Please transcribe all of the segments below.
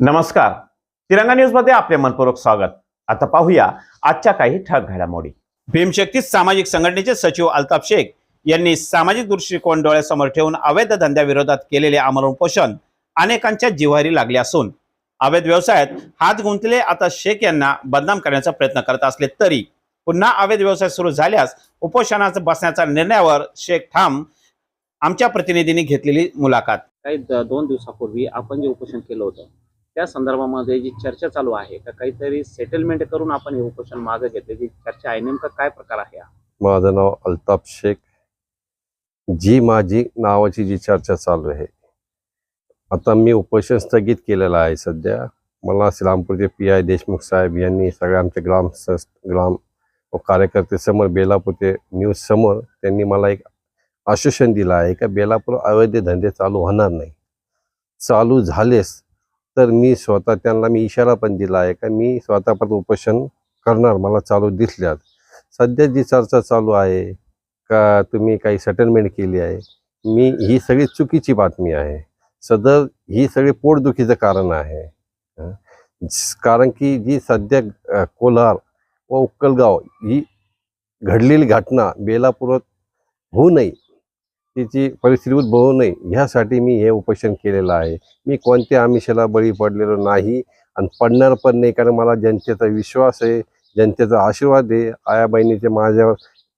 नमस्कार. तिरंगा न्यूजमध्ये आपले मनपूर्वक स्वागत. आता पाहूया आजच्या काही ठळक घडामोडी. भीमशक्ती सामाजिक संघटनेचे सचिव अल्ताफ शेख यांनी सामाजिक दृष्टिकोन डोळ्यासमोर ठेवून अवैध धंद्याविरोधात केलेले आमरण पोषण अनेकांच्या जिव्हारी लागले असून अवैध व्यवसायात हात गुंतले आता शेख यांना बदनाम करण्याचा प्रयत्न करत असले तरी पुन्हा अवैध व्यवसाय सुरू झाल्यास उपोषणाचा बसण्याच्या निर्णयावर शेख ठाम आमच्या प्रतिनिधींनी घेतलेली मुलाखत. काही दोन दिवसापूर्वी आपण जे उपोषण केलं होतं त्या संदर्भामध्ये जी चर्चा चालू आहे का काहीतरी सेटलमेंट करून आपण हे उपोषण मागे घेतले. जी चर्चा आहे नेमका काय प्रकार आहे माझं नाव अल्ताफ शेख. जी माझी नावाची जी चर्चा चालू आहे आता मी उपोषण स्थगित केलेलं आहे सध्या. मला श्रीरामपूरचे पी आय देशमुख साहेब यांनी सगळ्या आमच्या ग्राम ग्राम व कार्यकर्ते समोर बेलापूरचे न्यूज समोर त्यांनी मला एक आश्वासन दिलं आहे का बेलापूर अवैध धंदे चालू होणार नाही. चालू झालेस तर मी स्वतः त्यांना मी इशारा पण दिला आहे का मी स्वतः परत उपोषण करणार मला चालू दिसल्यात. सध्या जी चर्चा चालू आहे का तुम्ही काही सेटलमेंट केली आहे मी ही सगळी चुकीची बातमी आहे. सदर ही सगळी पोटदुखीचं कारण आहे. कारण की जी सध्या कोल्हार व उक्कलगाव ही घडलेली घटना बेलापुरात होऊ नये तिची परिस्थिती उद्भवू नये. ह्यासाठी मी हे उपोषण केलेलं आहे. मी कोणत्या आमिषाला बळी पडलेलो नाही आणि पडणार पण नाही कारण मला जनतेचा विश्वास आहे जनतेचा आशीर्वाद आहे. आया बहिणीचे माझ्यावर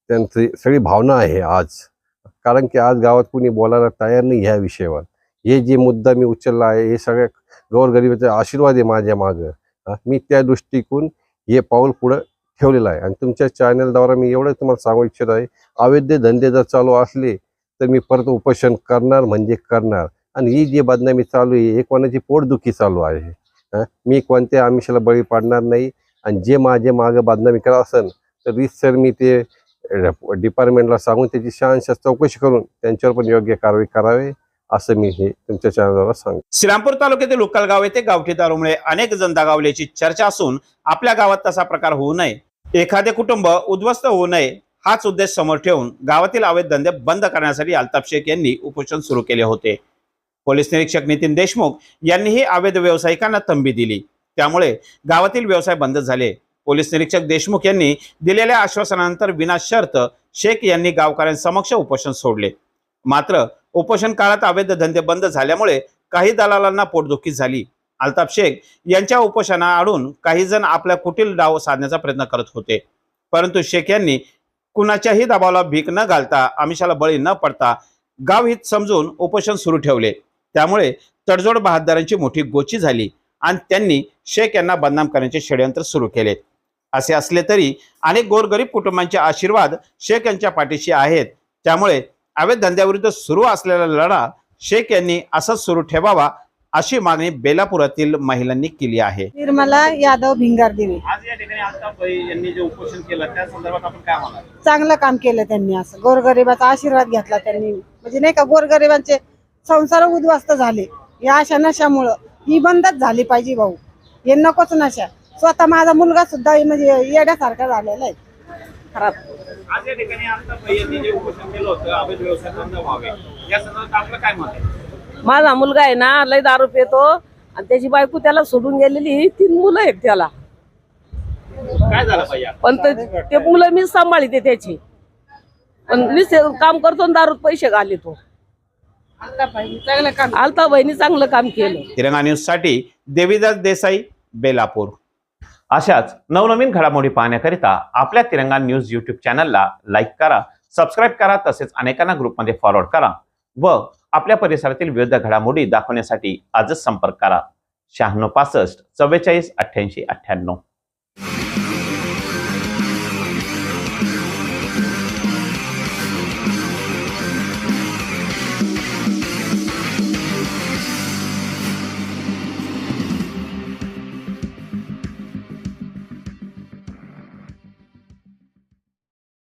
त्यांची सगळी भावना आहे आज. कारण की आज गावात कुणी बोलायला तयार नाही ह्या विषयावर. हे जे मुद्दा मी उचलला आहे हे सगळ्या गोरगरिबाचा आशीर्वाद आहे माझ्या मागं. मी त्या दृष्टिकोन हे पाऊल पुढं ठेवलेलं आहे. आणि तुमच्या चॅनलद्वारा मी एवढं तुम्हाला सांगू इच्छित आहे. अवैध धंदे जर चालू असले तर मी परत उपोषण करणार म्हणजे करणार. आणि ही जी बदनामी चालू आहे हे कोणाची पोटदुखी चालू आहे? मी कोणत्या आमिषाला बळी पाडणार नाही? आणि जे माझे मागं बदनामी करा असेल तर रितसर मी ते डिपार्टमेंटला सांगून त्याची शहानशा चौकशी करून त्यांच्यावर पण योग्य कारवाई करावे असं मी हे तुमच्या चॅनलद्वारा सांगतो. श्रीरामपूर तालुक्यातील उक्कलगाव येथे गावठी दारूमुळे अनेक जण दगावल्याची चर्चा असून आपल्या गावात तसा प्रकार होऊ नये. एखादे कुटुंब उद्ध्वस्त होऊ नये. हाच उद्देश समोर ठेवून गावातील अवैध धंदे बंद करण्यासाठी अल्ताफ शेख यांनी उपोषण सुरू केले होते. पोलीस निरीक्षक नितीन देशमुख यांनीही अवैध व्यावसायिकांना तंबी दिली. त्यामुळे गावातील व्यवसाय बंद झाले. पोलीस निरीक्षक देशमुख यांनी दिलेल्या आश्वासनानंतर विना शर्त शेख यांनी गावकऱ्यांसमक्ष उपोषण सोडले. मात्र उपोषण काळात अवैध धंदे बंद झाल्यामुळे काही दलालांना पोटदुखी झाली. अल्ताफ शेख यांच्या उपोषणाआडून काही जण आपल्या कुटील डाव साधण्याचा प्रयत्न करत होते. परंतु शेख यांनी कुणाच्याही दबावाला भीक न घालता आमिषाला बळी न पडता गाव हित समजून उपोषण सुरू ठेवले. त्यामुळे तडजोड बहादरांची मोठी गोची झाली आणि त्यांनी शेख यांना बदनाम करण्याचे षडयंत्र सुरू केले. असे असले तरी अनेक गोरगरीब कुटुंबांचे आशीर्वाद शेख यांच्या पाठीशी आहेत. त्यामुळे अवैध धंद्याविरुद्ध सुरू असलेला लढा शेख यांनी असंच सुरू ठेवावा अशी मागणी बेलापुरातील महिलांनी केली आहे. निर्मला यादव भिंगारदेवी यांनी जे उपोषण केलं त्या संदर्भात आपण काय म्हणाल? चांगलं काम केलं त्यांनी असं. गोरगरिबाचा आशीर्वाद घेतला त्यांनी. म्हणजे नाही का गोरगरिबांचे संसार उद्ध्वस्त झाले. या अशा नशामुळं ही बंदच झाली पाहिजे भाऊ. हे नकोच नशा. स्वतः माझा मुलगा सुद्धा म्हणजे येड्यासारखा झालेला आहे. खराब. आज या ठिकाणी अल्ताफ यांनी जे उपोषण केलं होतं अवैध व्यवसाय बंद व्हावे या संदर्भात आपलं काय मत आहे? माझा मुलगा आहे ना लय दारू पितो. आणि त्याची बायको त्याला सोडून गेलेली तीन मुलं आहेत त्याला. काय झालं पाहिजे पण ते ते मुलं मी सांभाळते त्याची. पण मी काम करतो आणि दारूत पैसे घालितो चांगलं काम आलता बहिणी चांगलं काम केलं. तिरंगा न्यूजसाठी देवीदास देसाई बेलापूर. अशाच नवनवीन घडामोडी पाहण्याकरिता आपल्या तिरंगा न्यूज युट्यूब चॅनलला लाईक करा सबस्क्राईब करा तसेच अनेकांना ग्रुपमध्ये फॉरवर्ड करा व आपल्या परिसरातील विविध घडामोडी दाखवण्यासाठी आजच संपर्क करा. शहाण्णव पासष्ट चव्वेचाळीस अठ्ठ्याऐंशी अठ्ठ्याण्णव.